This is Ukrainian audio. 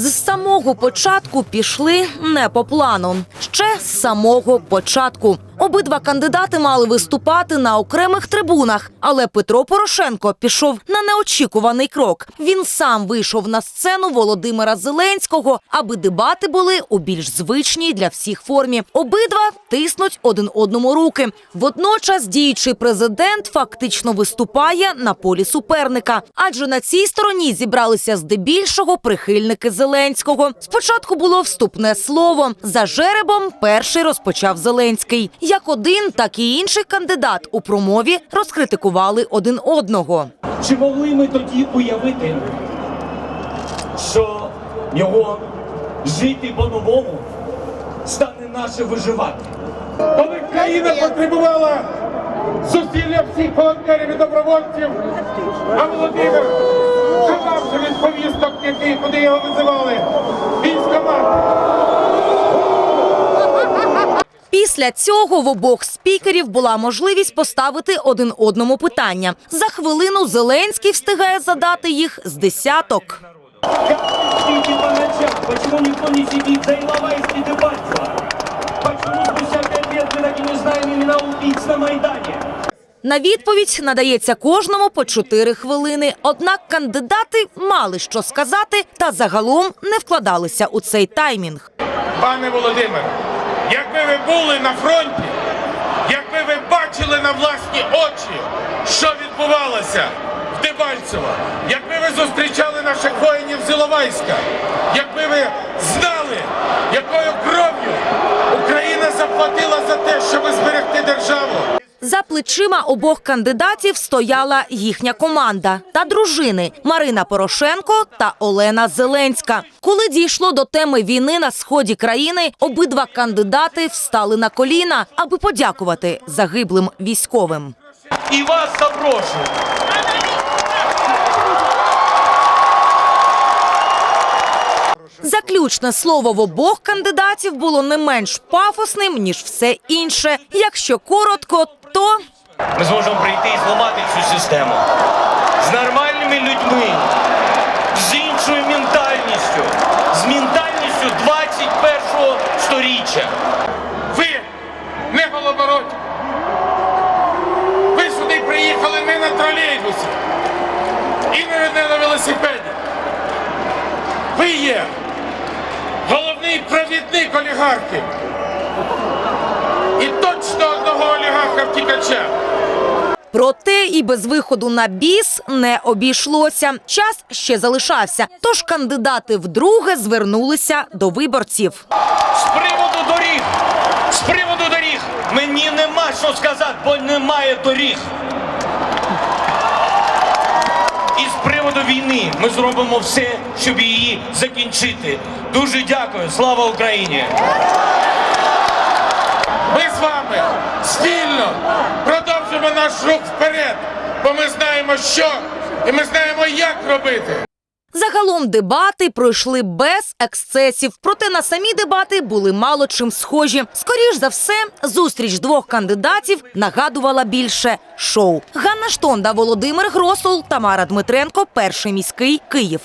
З самого початку пішли не по плану. Ще з самого початку. Обидва кандидати мали виступати на окремих трибунах, але Петро Порошенко пішов на неочікуваний крок. Він сам вийшов на сцену Володимира Зеленського, аби дебати були у більш звичній для всіх формі. Обидва тиснуть один одному руки. Водночас діючий президент фактично виступає на полі суперника, адже на цій стороні зібралися здебільшого прихильники Зеленського. Спочатку було вступне слово. За жеребом перший розпочав Зеленський. Як один, так і інший кандидат у промові розкритикували один одного. Чи могли ми тоді уявити, що його жити по-новому стане наше виживати? Коли країна потребувала зусилля всіх волонтерів і добровольців, а Володимир чекався від повісток, які, куди його визивали, військомат. Після цього в обох спікерів була можливість поставити один одному питання. За хвилину Зеленський встигає задати їх з десяток. Не сидит за Иловайский убийц на? На відповідь надається кожному по чотири хвилини. Однак кандидати мали що сказати та загалом не вкладалися у цей таймінг. Пане Володимир, якби ви були на фронті, якби ви бачили на власні очі, що відбувалося в Дебальцево, якби ви зустрічали наших воїнів з Іловайська, якби ви плечима обох кандидатів стояла їхня команда та дружини Марина Порошенко та Олена Зеленська. Коли дійшло до теми війни на сході країни, обидва кандидати встали на коліна, аби подякувати загиблим військовим. И вас запрошую. Заключне слово в обох кандидатів було не менш пафосним ніж все інше. Якщо коротко, то Ми зможемо прийти і зламати цю систему з нормальними людьми, з іншою ментальністю, з ментальністю 21-го сторіччя. Ви не голобороті. Ви сюди приїхали не на тролейбусі і не, на велосипеді. Ви є головний провідник олігархів. І точно. Проте і без виходу на біс не обійшлося. Час ще залишався. Тож кандидати вдруге звернулися до виборців. З приводу доріг, з приводу доріг, мені нема що сказати, бо немає доріг. І з приводу війни ми зробимо все, щоб її закінчити. Дуже дякую. Слава Україні! Наш рух вперед, бо ми знаємо, що і ми знаємо, як робити. Загалом дебати пройшли без ексцесів, проте на самі дебати були мало чим схожі. Скоріш за все, зустріч двох кандидатів нагадувала більше шоу. Ганна Штонда, Володимир Гросул, Тамара Дмитренко, перший міський Київ.